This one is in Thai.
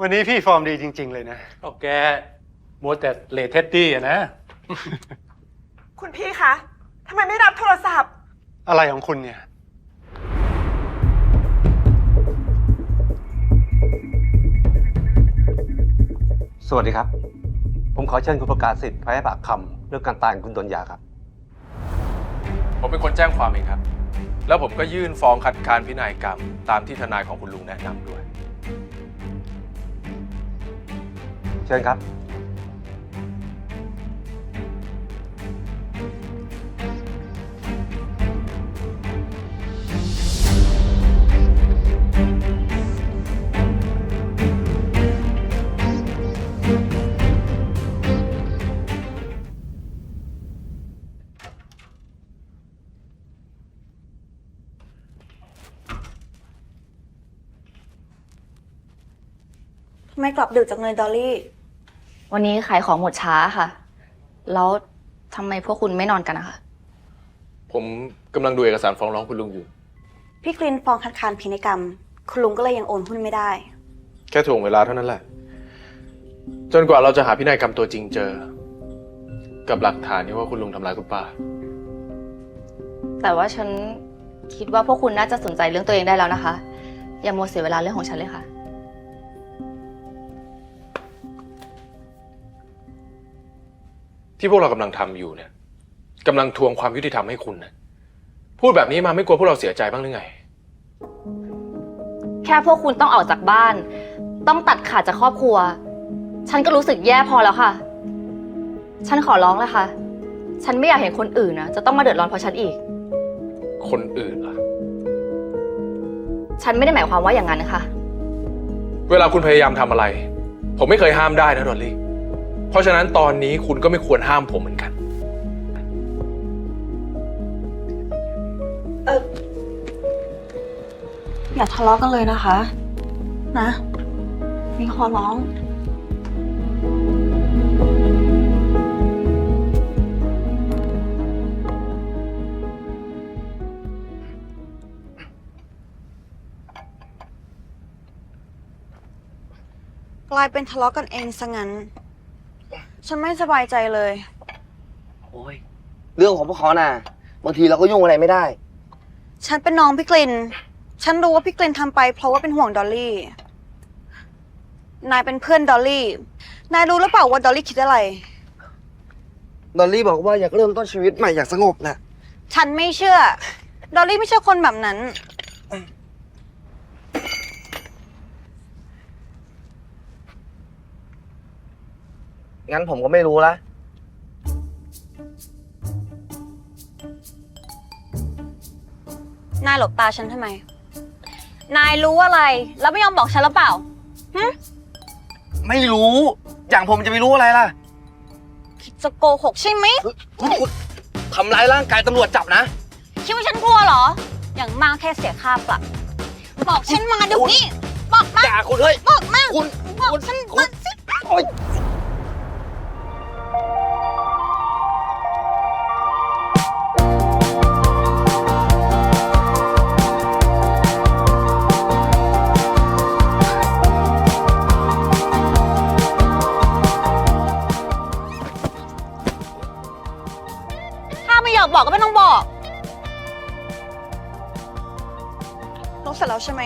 วันนี้พี่ฟอร์มดีจริง ๆ เลยนะโอแกมัวแต่เลเท็ดดี้อะนะ คุณพี่คะทำไมไม่รับโทรศัพท์ อะไรของคุณเนี่ย สวัสดีครับ ผมขอเชิญคุณประกาศสิทธิ์ไปให้ปากคำเรื่องการตายของคุณดนยาครับ ผมเป็นคนแจ้งความเองครับ แล้วผมก็ยื่นฟ้องคัดค้านพินัยกรรม ตามที่ทนายของคุณลุงแนะนำด้วย ชิญครับ ทำไมกลับดึกจากเลยดอลลี่ วันนี้ขายของหมดช้าค่ะ แล้วทำไมพวกคุณไม่นอนกันนะคะ ผมกำลังดูเอกสารฟ้องร้องคุณลุงอยู่ พี่กลินฟ้องคัดค้านพินัยกรรม คุณลุงก็เลยยังโอนหุ้นไม่ได้ แค่ถ่วงเวลาเท่านั้นแหละ จนกว่าเราจะหาพินัยกรรมตัวจริงเจอ กับหลักฐานที่ว่าคุณลุงทำร้ายคุณป้า แต่ว่าฉันคิดว่าพวกคุณน่าจะสนใจเรื่องตัวเองได้แล้วนะคะ อย่ามัวเสียเวลาเรื่องของฉันเลยค่ะ ที่พวกเรากำลังทำอยู่เนี่ยกำลังทวงความยุติธรรมให้คุณนะพูดแบบนี้มาไม่กลัวพวกเราเสียใจบ้างหรือไง แค่พวกคุณต้องออกจากบ้าน ต้องตัดขาดจากครอบครัว ฉันก็รู้สึกแย่พอแล้วค่ะ ฉันขอร้องแล้วค่ะ ฉันไม่อยากเห็นคนอื่นนะจะต้องมาเดือดร้อนเพราะฉันอีก คนอื่นล่ะ ฉันไม่ได้หมายความว่าอย่างนั้นนะคะ เวลาคุณพยายามทำอะไร ผมไม่เคยห้ามได้นะดอลลี่ เพราะฉะนั้นตอนนี้คุณก็ไม่ควรห้ามผมเหมือนกัน เอออย่าทะเลาะกันเลยนะคะ นะมีขอร้อง กลายเป็นทะเลาะกันเองซะงั้น ฉันไม่สบายใจเลย โอ้ยเรื่องของพวกเขาน่ะ บางทีเราก็ยุ่งอะไรไม่ได้ ฉันเป็นน้องพี่กลิน ฉันรู้ว่าพี่กลินทำไป เพราะว่าเป็นห่วงดอลลี่ นายเป็นเพื่อนดอลลี่ นายรู้หรือเปล่าว่าดอลลี่คิดอะไร ดอลลี่บอกว่าอยากเริ่มต้นชีวิตใหม่อย่างสงบน่ะ ฉันไม่เชื่อ ดอลลี่ไม่เชื่อคนแบบนั้น งั้นผมก็ไม่รู้ละ นายหลบตาฉันทำไม นายรู้อะไร แล้วไม่ยอมบอกฉันหรือเปล่าไม่รู้ อย่างผมจะไปรู้อะไรล่ะคิดจะโกหกใช่ไหมคุณคุณทำร้ายร่างกายตำรวจจับนะ คิดว่าฉันกลัวเหรอ อย่างมากแค่เสียค่าปรับ บอกฉันมาเดี๋ยวนี้ บอกมา อย่าคุณเฮ้ย บอกมาคุณ บอกฉันมาสิ โอ๊ยากบอกก็ไม่ต้องบอกรู้เสร็จแล้วใช่ไหม